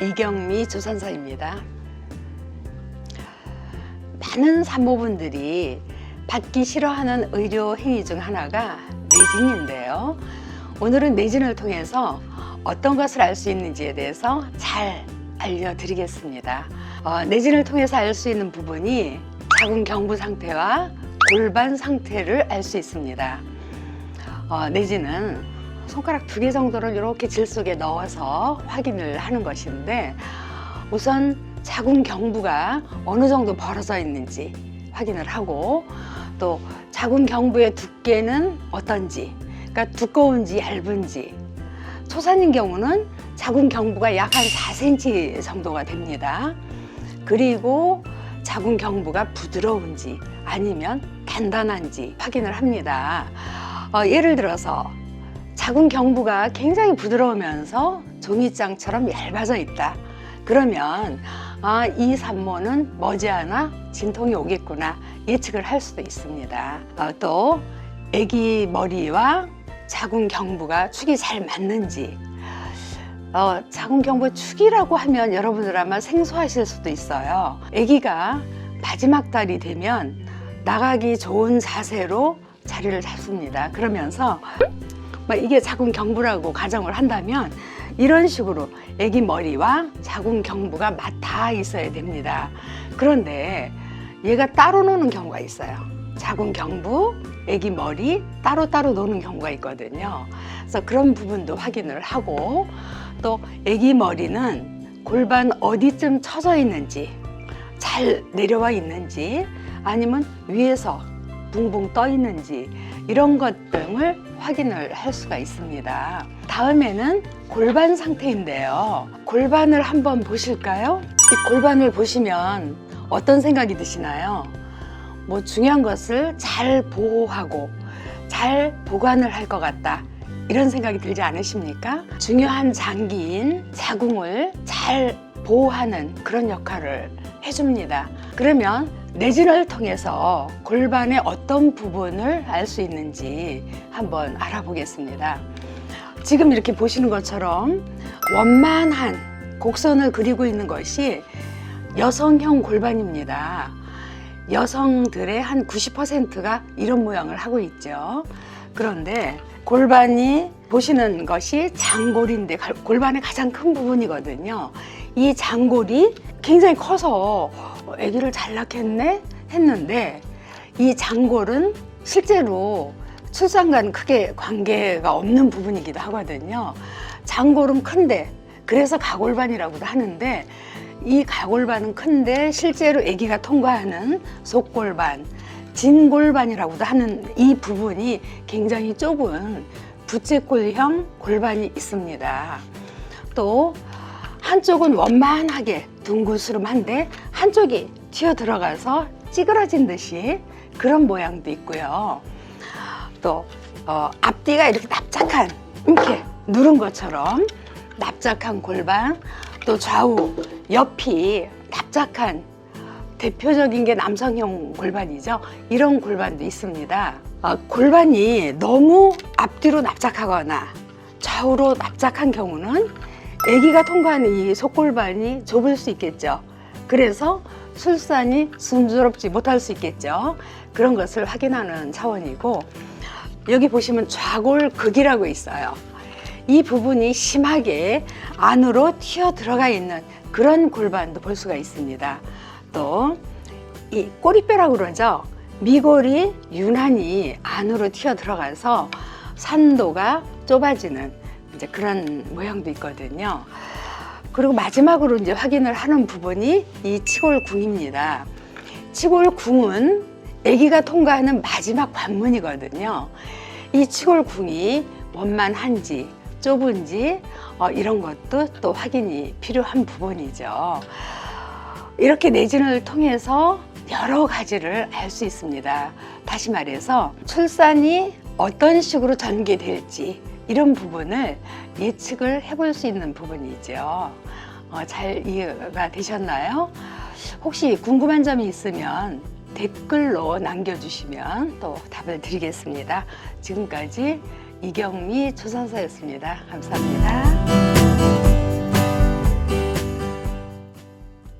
이경미 조산사입니다. 많은 산모분들이 받기 싫어하는 의료 행위 중 하나가 내진인데요. 오늘은 내진을 통해서 어떤 것을 알 수 있는지에 대해서 잘 알려드리겠습니다. 어, 내진을 통해서 알 수 있는 부분이 자궁 경부 상태와 골반 상태를 알 수 있습니다. 어, 내지는 손가락 두 개 정도를 이렇게 질 속에 넣어서 확인을 하는 것인데 우선 자궁 경부가 어느 정도 벌어져 있는지 확인을 하고 또 자궁 경부의 두께는 어떤지 그러니까 두꺼운지 얇은지 초산인 경우는 자궁 경부가 약 한 4cm 정도가 됩니다. 그리고 자궁 경부가 부드러운지 아니면 단단한지 확인을 합니다. 어, 예를 들어서 자궁 경부가 굉장히 부드러우면서 종이장처럼 얇아져 있다. 그러면 아, 이 산모는 머지않아 진통이 오겠구나 예측을 할 수도 있습니다. 어, 또 아기 머리와 자궁 경부가 축이 잘 맞는지 어, 자궁 경부 축이라고 하면 여러분들 아마 생소하실 수도 있어요. 아기가 마지막 달이 되면 나가기 좋은 자세로 자리를 잡습니다. 그러면서 막 이게 자궁 경부라고 가정을 한다면 이런 식으로 아기 머리와 자궁 경부가 맞닿아 있어야 됩니다. 그런데 얘가 따로 노는 경우가 있어요. 자궁 경부, 아기 머리 따로 따로 노는 경우가 있거든요. 그래서 그런 부분도 확인을 하고 또 아기 머리는 골반 어디쯤 처져 있는지 잘 내려와 있는지 아니면 위에서 붕붕 떠 있는지 이런 것 등을 확인을 할 수가 있습니다. 다음에는 골반 상태인데요. 골반을 한번 보실까요? 이 골반을 보시면 어떤 생각이 드시나요? 뭐 중요한 것을 잘 보호하고 잘 보관을 할 것 같다. 이런 생각이 들지 않으십니까? 중요한 장기인 자궁을 잘 보호하는 그런 역할을 해줍니다. 그러면 내진을 통해서 골반의 어떤 부분을 알 수 있는지 한번 알아보겠습니다. 지금 이렇게 보시는 것처럼 원만한 곡선을 그리고 있는 것이 여성형 골반입니다. 여성들의 한 90%가 이런 모양을 하고 있죠. 그런데 골반이 보시는 것이 장골인데 갈- 골반의 가장 큰 부분이거든요. 이 장골이 굉장히 커서 어, 아기를 잘 낳겠네 했는데 이 장골은 실제로 출산과는 크게 관계가 없는 부분이기도 하거든요. 장골은 큰데 그래서 가골반이라고도 하는데 이 가골반은 큰데 실제로 아기가 통과하는 속골반, 진골반이라고도 하는 이 부분이 굉장히 좁은 부채꼴형 골반이 있습니다. 또 한쪽은 원만하게 둥그스름한데 한쪽이 튀어 들어가서 찌그러진 듯이 그런 모양도 있고요. 또 어, 앞뒤가 이렇게 납작한 이렇게 누른 것처럼 납작한 골반 또 좌우 옆이 납작한 대표적인 게 남성형 골반이죠. 이런 골반도 있습니다. 어, 골반이 너무 앞뒤로 납작하거나 좌우로 납작한 경우는 아기가 통과하는 이 속골반이 좁을 수 있겠죠. 그래서 출산이 순조롭지 못할 수 있겠죠. 그런 것을 확인하는 차원이고 여기 보시면 좌골극이라고 있어요. 이 부분이 심하게 안으로 튀어 들어가 있는 그런 골반도 볼 수가 있습니다. 또 이 꼬리뼈라고 그러죠. 미골이 유난히 안으로 튀어 들어가서 산도가 좁아지는 이제 그런 모양도 있거든요. 그리고 마지막으로 이제 확인을 하는 부분이 이 치골궁입니다. 치골궁은 아기가 통과하는 마지막 관문이거든요. 이 치골궁이 원만한지 좁은지 어, 이런 것도 또 확인이 필요한 부분이죠. 이렇게 내진을 통해서 여러 가지를 알 수 있습니다. 다시 말해서 출산이 어떤 식으로 전개될지 이런 부분을 예측을 해볼 수 있는 부분이죠. 어, 잘 이해가 되셨나요? 혹시 궁금한 점이 있으면 댓글로 남겨주시면 또 답을 드리겠습니다. 지금까지 이경미 조선사였습니다. 감사합니다.